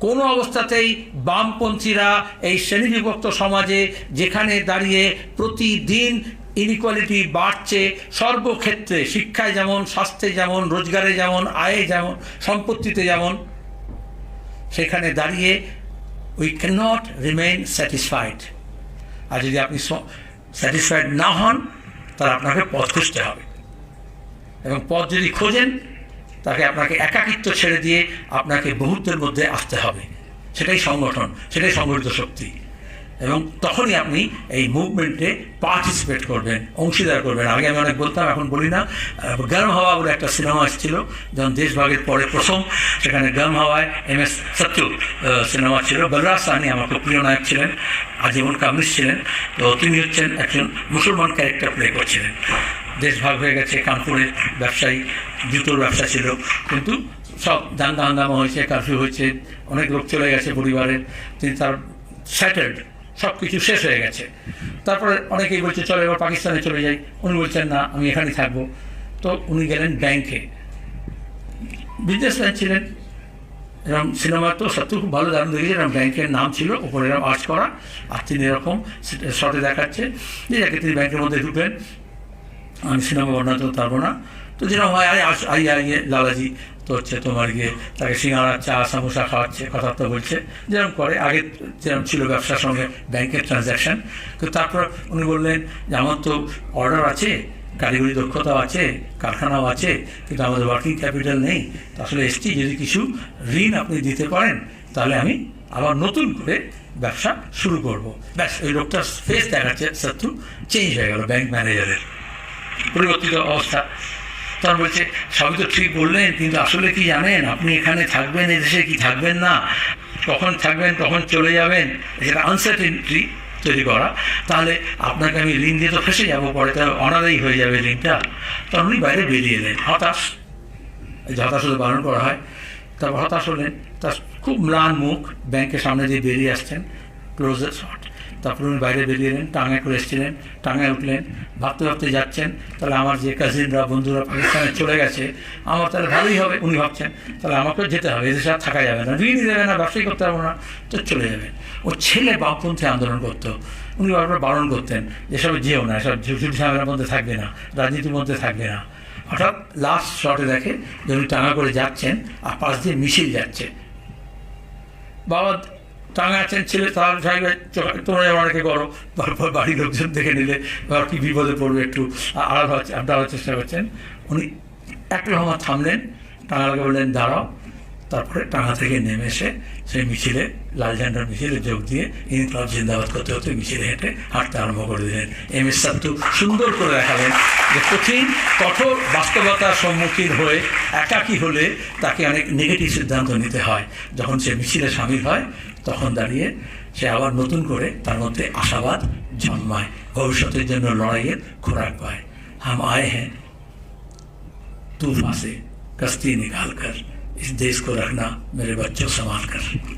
কোনো অবস্থাতেই বামপন্থীরা এই শ্রেণীবিভক্ত সমাজে যেখানে দাঁড়িয়ে প্রতিদিন ইনইকুয়ালিটি বাড়ছে, সর্বক্ষেত্রে শিক্ষায় যেমন, স্বাস্থ্যে যেমন, রোজগারে যেমন, আয়ে যেমন, সম্পত্তিতে যেমন, সেখানে দাঁড়িয়ে we cannot remain satisfied আর যদি আপনি স্যাটিসফাইড না হন, তাহলে আপনাকে পথ খুঁজতে হবে। এবং পথ যদি খোঁজেন তাকে আপনাকে একাকিত্ব ছেড়ে দিয়ে আপনাকে বহুত্বের মধ্যে আসতে হবে। সেটাই সংগঠন সেটাই সংগঠিত শক্তি। এবং তখনই আপনি এই মুভমেন্টে পার্টিসিপেট করবেন অংশীদার করবেন। আগে আমি অনেক বলতাম এখন বলি না। গরম হাওয়া বলে একটা সিনেমা এসেছিল যখন দেশভাগের পরে প্রথম সেখানে গরম হাওয়ায় এম এস সত্যু সিনেমা ছিল। বলরাজ সাহানি আমার খুব প্রিয় নায়ক ছিলেন আজীবন কমিউনিস্ট ছিলেন। তো তিনি হচ্ছেন একজন মুসলমান ক্যারেক্টার প্লে করছিলেন। দেশভাগ হয়ে গেছে কানপুরের ব্যবসায়ী। জুতোর ব্যবসা ছিল। কিন্তু সব দাঙ্গা হাঙ্গামা হয়েছে, কারফিউ হয়েছে, অনেক লোক চলে গেছে পরিবারের তিনি তার স্যাটেলড সব কিছু শেষ হয়ে গেছে। তারপরে অনেকেই বলছে, চলো এবার পাকিস্তানে চলে যাই। উনি বলছেন, না, আমি এখানেই থাকব। তো উনি গেলেন ব্যাংকে। বিজনেসম্যান ছিলেন। এরকম সিনেমা তো সত্যি খুব ভালো দারুণ দেখেছি। এরকম ব্যাংকের নাম ছিল, ওপরে এরকম আর্চ করা, আর তিনি এরকম শর্টে দেখাচ্ছে। যে তিনি ব্যাংকের মধ্যে ঢুকলেন। আমি সিনেমা বর্ণনা করতে পারব না। তো যেরকম হয় আরে আই আইয়ে লালাজি তো হচ্ছে তোমার গিয়ে তাকে সিঙ্গারা চা সামোসা খাওয়াচ্ছে কথাবার্তা বলছে যেরকম করে আগে যেরকম ছিল ব্যবসার সঙ্গে ব্যাংকের ট্রানজ্যাকশন তো তারপর উনি বললেন যে আমার তো অর্ডার আছে কারিগরি দক্ষতাও আছে কারখানাও আছে কিন্তু আমাদের ওয়ার্কিং ক্যাপিটাল নেই আসলে এসটি যদি কিছু ঋণ আপনি দিতে পারেন তাহলে আমি আবার নতুন করে ব্যবসা শুরু করব ব্যাস ওই লোকটার ফেস দেখাচ্ছে সত্যু চেঞ্জ হয়ে গেল ব্যাংক ম্যানেজারের পরিবর্তিত অবস্থা তখন বলছে, সবই তো ঠিক বললেন, কিন্তু আসলে কি জানেন? আপনি এখানে থাকবেন এদেশে কি থাকবেন না? কখন থাকবেন, কখন চলে যাবেন? যেটা আনসার্টেনিটি তৈরি করা। তাহলে আপনাকে আমি ঋণ দিয়ে তো ফেসে যাব, পরে তো অনাদায়ী হয়ে যাবে ঋণটা তখন উনি বাইরে বেরিয়ে এলেন, হতাশ। হতাশ হতে বারণ করা হয়। তারপর হতাশ হলেন, তার খুব ম্লান মুখ, ব্যাংকের সামনে দিয়ে বেরিয়ে আসছেন ক্লোজের শট তারপর উনি বাইরে বেরিয়ে এলেন টাঙায় করে এসেছিলেন টাঙায় উঠলেন, ভাবতে ভাবতে যাচ্ছেন, তাহলে আমার যে কাজিনরা, বন্ধুরা পাকিস্তানে চলে গেছে, আমার তাহলে ভালোই হবে, উনি ভাবছেন, তাহলে আমাকেও যেতে হবে এদের সাথে থাকা যাবে না, ঋণই দেবে না ব্যবসায়ী করতে পারব না, তো চলে যাবে। ও ছেলে বামপন্থী আন্দোলন করতো, উনি বারবার বারণ করতেন, এসব যেও না, এসব ঝুটি ঝামেলার মধ্যে থাকবে না, রাজনীতির মধ্যে থাকবে না। হঠাৎ লাস্ট শটে দেখে যে উনি টাঙা করে যাচ্ছেন, আর পাশ দিয়ে মিছিল যাচ্ছে। বাবা টাঙা আছেন ছেলে, তার সাহেবের তোমরা অনেকে করো। তারপর বাড়ির লোকজন দেখে নিলে বা কি বিপদে পড়বে একটু আড়াল হচ্ছে আড্ডার চেষ্টা করছেন উনি একটু সময় থামলেন, টাঙালকে বললেন, দাঁড়াও। তারপরে টাঙা থেকে নেমে এসে সেই মিছিলে, লাল ঝান্ডার মিছিলে যোগ দিয়ে ইনকলাব জিন্দাবাদ করতে করতে মিছিলে হেঁটে হাঁটতে আরম্ভ করে দিলেন। এম এস সাত্তু সুন্দর করে দেখালেন যে কঠিন, কঠোর বাস্তবতার সম্মুখীন হয়ে একাকি হলে তাকে অনেক নেগেটিভ সিদ্ধান্ত নিতে হয়। যখন সে মিছিলে সামিল হয়, তখন দাঁড়িয়ে সে আবার নতুন করে তার মধ্যে আশাবাদ জন্মায়, ভবিষ্যতের জন্য লড়াইয়ের খোরাক পায়। হাম আয় হ্যাঁ তু ফাঁসে কস্তি নিকাল কর। इस देश को रखना मेरे बच्चों संभाल कर।